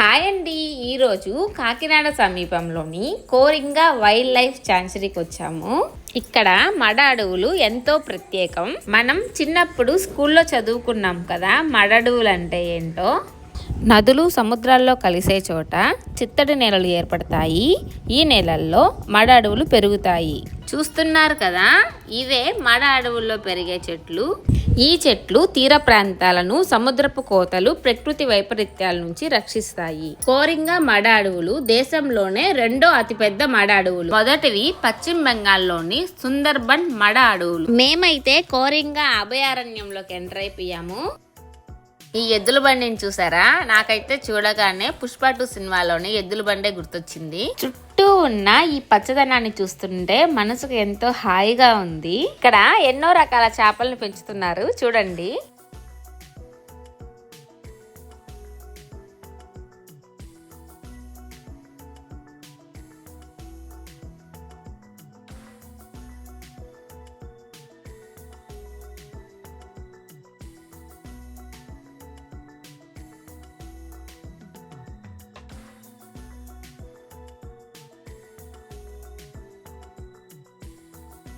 Hi అండి. ఈరోజు కాకినాడ సమీపంలోని కోరింగ వైల్డ్ లైఫ్ శాంచురీకి వచ్చాము. ఇక్కడ మడ అడవులు ఎంతో ప్రత్యేకం. మనం చిన్నప్పుడు స్కూల్లో చదువుకున్నాం కదా మడ అడవులు అంటే ఏంటో? నదులు సముద్రాల్లో కలిసే చోట చిత్తడి నేలలు ఏర్పడతాయి. ఈ నేలల్లో మడ అడవులు పెరుగుతాయి. చూస్తున్నారు కదా ఇవే మడ అడవుల్లో పెరిగే చెట్లు. ఈ చెట్లు తీర ప్రాంతాలను సముద్రపు కోతలు ప్రకృతి వైపరీత్యాల నుంచి రక్షిస్తాయి. కోరింగ మడ అడవులు దేశంలోనే రెండో అతిపెద్ద మడ అడవులు. మొదటివి పశ్చిమ బెంగాల్లోని సుందర్బన్ మడ అడవులు. మేమైతే కోరింగ అభయారణ్యంలోకి ఎంటర్ అయిపోయాము. ఈ ఎద్దుల బండిని చూసారా? నాకైతే చూడగానే పుష్ప టూ సినిమాలోని ఎద్దుల బండే గుర్తొచ్చింది. చుట్టూ ఉన్న ఈ పచ్చదనాన్ని చూస్తుంటే మనసుకు ఎంతో హాయిగా ఉంది. ఇక్కడ ఎన్నో రకాల చేపలను పెంచుతున్నారు. చూడండి.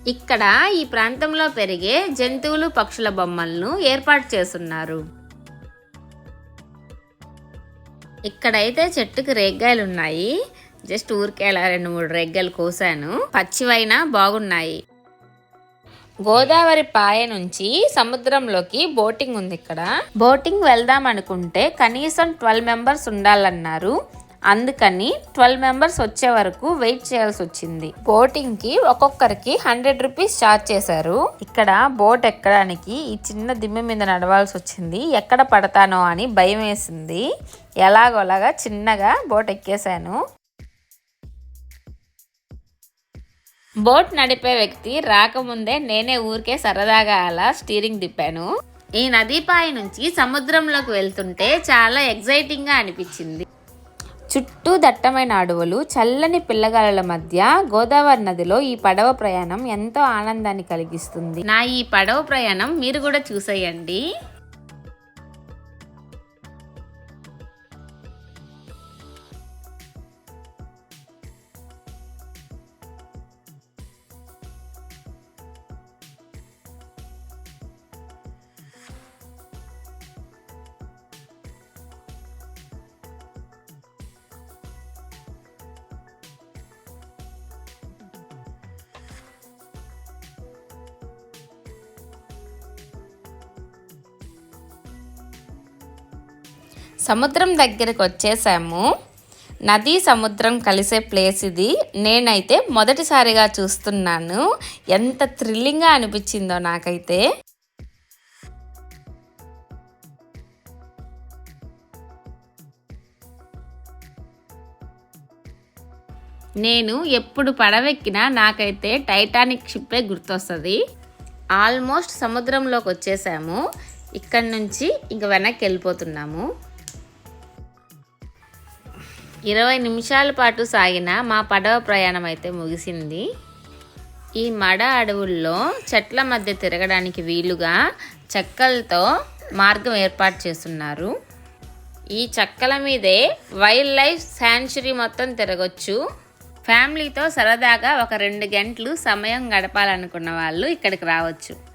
ఇక్కడ ఈ ప్రాంతంలో పెరిగే జంతువులు పక్షుల బొమ్మలను ఏర్పాటు చేస్తున్నారు. ఇక్కడైతే చెట్టుకి రేగ్గాయలు ఉన్నాయి జస్ట్ ఊరికేలా రెండు మూడు రేగ్గాయలు కోసాను. పచ్చివైనా బాగున్నాయి. గోదావరి పాయ నుంచి సముద్రంలోకి బోటింగ్ ఉంది ఇక్కడ. బోటింగ్ వెళ్దాం అనుకుంటే కనీసం ట్వెల్వ్ మెంబర్స్ ఉండాలన్నారు. అందుకని ట్వెల్వ్ మెంబర్స్ వచ్చే వరకు వెయిట్ చేయాల్సి వచ్చింది. బోటింగ్కి ఒక్కొక్కరికి హండ్రెడ్ రూపీస్ ఛార్జ్ చేశారు. ఇక్కడ బోట్ ఎక్కడానికి ఈ చిన్న దిమ్మె మీద నడవాల్సి వచ్చింది. ఎక్కడ పడతానో అని భయం వేసింది. ఎలాగోలాగా చిన్నగా బోట్ ఎక్కేశాను. బోట్ నడిపే వ్యక్తి రాకముందే నేనే ఊరికే సరదాగా అలా స్టీరింగ్ తిప్పాను ఈ నదీపాయ నుంచి సముద్రంలోకి వెళ్తుంటే చాలా ఎగ్జైటింగ్గా అనిపించింది. చుట్టూ దట్టమైన అడవులు చల్లని పిల్లగాల మధ్య గోదావరి నదిలో ఈ పడవ ప్రయాణం ఎంతో ఆనందాన్ని కలిగిస్తుంది. నా ఈ పడవ ప్రయాణం మీరు కూడా చూసేయండి. సముద్రం దగ్గరకు వచ్చేసాము. నది సముద్రం కలిసే ప్లేస్ ఇది. నేనైతే మొదటిసారిగా చూస్తున్నాను. ఎంత థ్రిల్లింగ్గా అనిపించిందో నాకైతే. నేను ఎప్పుడు పడవెక్కినా నాకైతే టైటానిక్ షిప్పే గుర్తొస్తుంది. ఆల్మోస్ట్ సముద్రంలోకి వచ్చేసాము. ఇక్కడ నుంచి ఇంక వెనక్కి వెళ్ళిపోతున్నాము. ఇరవై నిమిషాల పాటు సాగిన మా పడవ ప్రయాణం అయితే ముగిసింది. ఈ మడ అడవుల్లో చెట్ల మధ్య తిరగడానికి వీలుగా చెక్కలతో మార్గం ఏర్పాటు చేస్తున్నారు. ఈ చెక్కల మీదే వైల్డ్ లైఫ్ శాంచురీ మొత్తం తిరగొచ్చు. ఫ్యామిలీతో సరదాగా ఒక రెండు గంటలు సమయం గడపాలనుకున్న వాళ్ళు ఇక్కడికి రావచ్చు.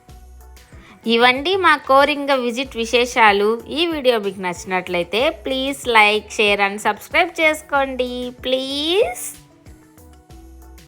ఇవండి మా కోరింగ విజిట్ విశేషాలు. ఈ వీడియో మీకు నచ్చినట్లయితే please like share and subscribe చేసుకోండి. ప్లీజ్.